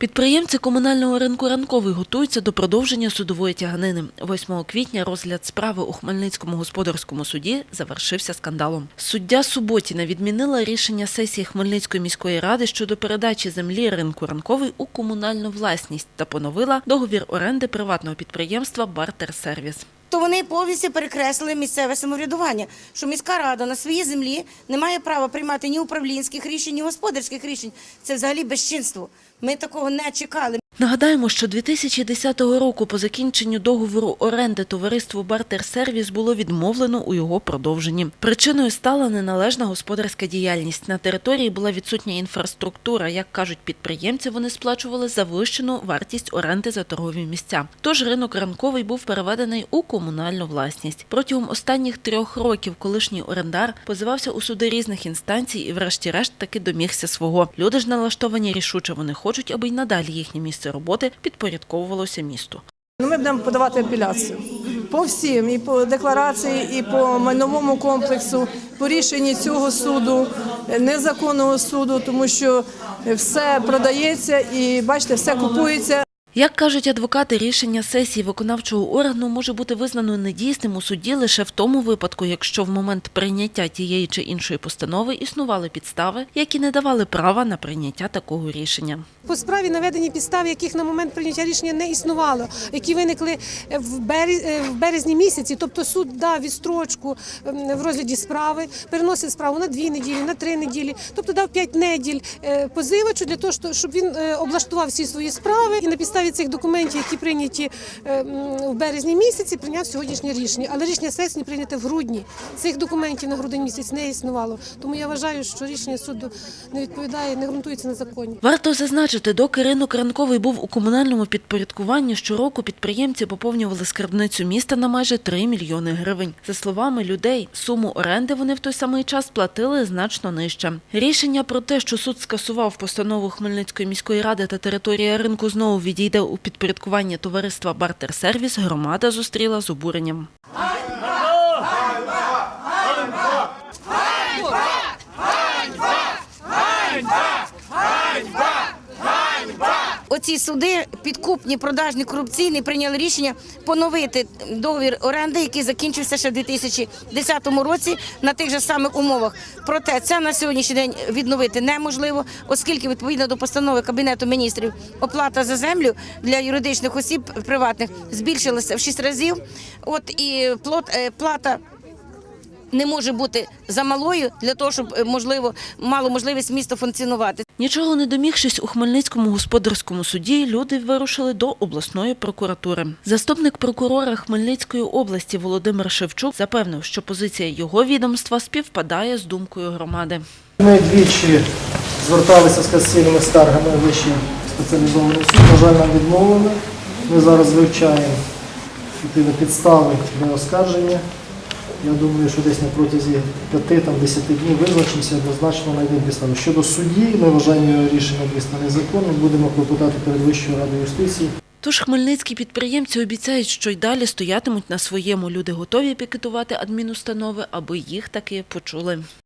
Підприємці комунального ринку ранковий готуються до продовження судової тяганини. 8 квітня розгляд справи у Хмельницькому господарському суді завершився скандалом. Суддя Суботіна відмінила рішення сесії Хмельницької міської ради щодо передачі землі ринку ранковий у комунальну власність та поновила договір оренди приватного підприємства Бартер Сервіс. То вони повністю перекреслили місцеве самоврядування, що міська рада на своїй землі не має права приймати ні управлінських рішень, ні господарських рішень. Це взагалі безчинство. Ми такого не чекали. Нагадаємо, що 2010 року по закінченню договору оренди товариству Бартер Сервіс було відмовлено у його продовженні. Причиною стала неналежна господарська діяльність. На території була відсутня інфраструктура. Як кажуть підприємці, вони сплачували завищену вартість оренди за торгові місця. Тож ринок ранковий був переведений у комунальну власність. Протягом останніх трьох років колишній орендар позивався у суди різних інстанцій і, врешті-решт, таки домігся свого. Люди ж налаштовані рішуче. Вони хочуть, аби й надалі їхнє місце роботи підпорядковувалося місту. Ну, Ми будемо подавати апеляцію по всім, і по декларації, і по майновому комплексу, по рішенні цього суду, незаконного суду, тому що все продається і бачите, все купується. Як кажуть адвокати, рішення сесії виконавчого органу може бути визнано недійсним у суді лише в тому випадку, якщо в момент прийняття тієї чи іншої постанови існували підстави, які не давали права на прийняття такого рішення. По справі наведені підстави, яких на момент прийняття рішення не існувало, які виникли в березні, в березні місяці. Тобто суд дав відстрочку ем, в розгляді справи, переносив справу на дві неділі, на три неділі, тобто дав п'ять неділь е, позивачу для того, щоб він е, облаштував всі свої справи і на підставі цих документів, які прийняті е, в березні місяці, прийняв сьогоднішнє рішення. Але рішення сесії прийняте в грудні. Цих документів на грудень місяць не існувало. Тому я вважаю, що рішення суду не відповідає, не ґрунтується на законі. Варто зазначити, доки ринок ранковий був у комунальному підпорядкуванні, щороку підприємці поповнювали скарбницю міста на майже 3 мільйони гривень. За словами людей, суму оренди вони в той самий час платили значно нижче. Рішення про те, що суд скасував постанову Хмельницької міської ради та територія ринку знову відійде у підпорядкування товариства Бартер Сервіс, громада зустріла з обуренням. Оці суди, підкупні, продажні, корупційні, прийняли рішення поновити договір оренди, який закінчився ще в 2010 році на тих же самих умовах. Проте це на сьогоднішній день відновити неможливо, оскільки відповідно до постанови Кабінету міністрів оплата за землю для юридичних осіб приватних збільшилася в 6 разів. От і е, плата не може бути замалою для того, щоб е, можливо мало можливість місто функціонувати. Нічого не домігшись у Хмельницькому господарському суді, люди вирушили до обласної прокуратури. Заступник прокурора Хмельницької області Володимир Шевчук запевнив, що позиція його відомства співпадає з думкою громади. Ми двічі зверталися з касаційними скаргами Вищий спеціалізований суд. На жаль, нам відмовили. Ми зараз вивчаємо підстави для оскарження. Я думаю, що десь на протязі 5-10 днів визначимося, однозначно знайдемо підставу. Щодо судді, ми вважаємо рішення дійсно незаконним, будемо клопотати перед Вищою радою юстиції. Тож хмельницькі підприємці обіцяють, що й далі стоятимуть на своєму. Люди готові пікетувати адмінустанови, аби їх таки почули.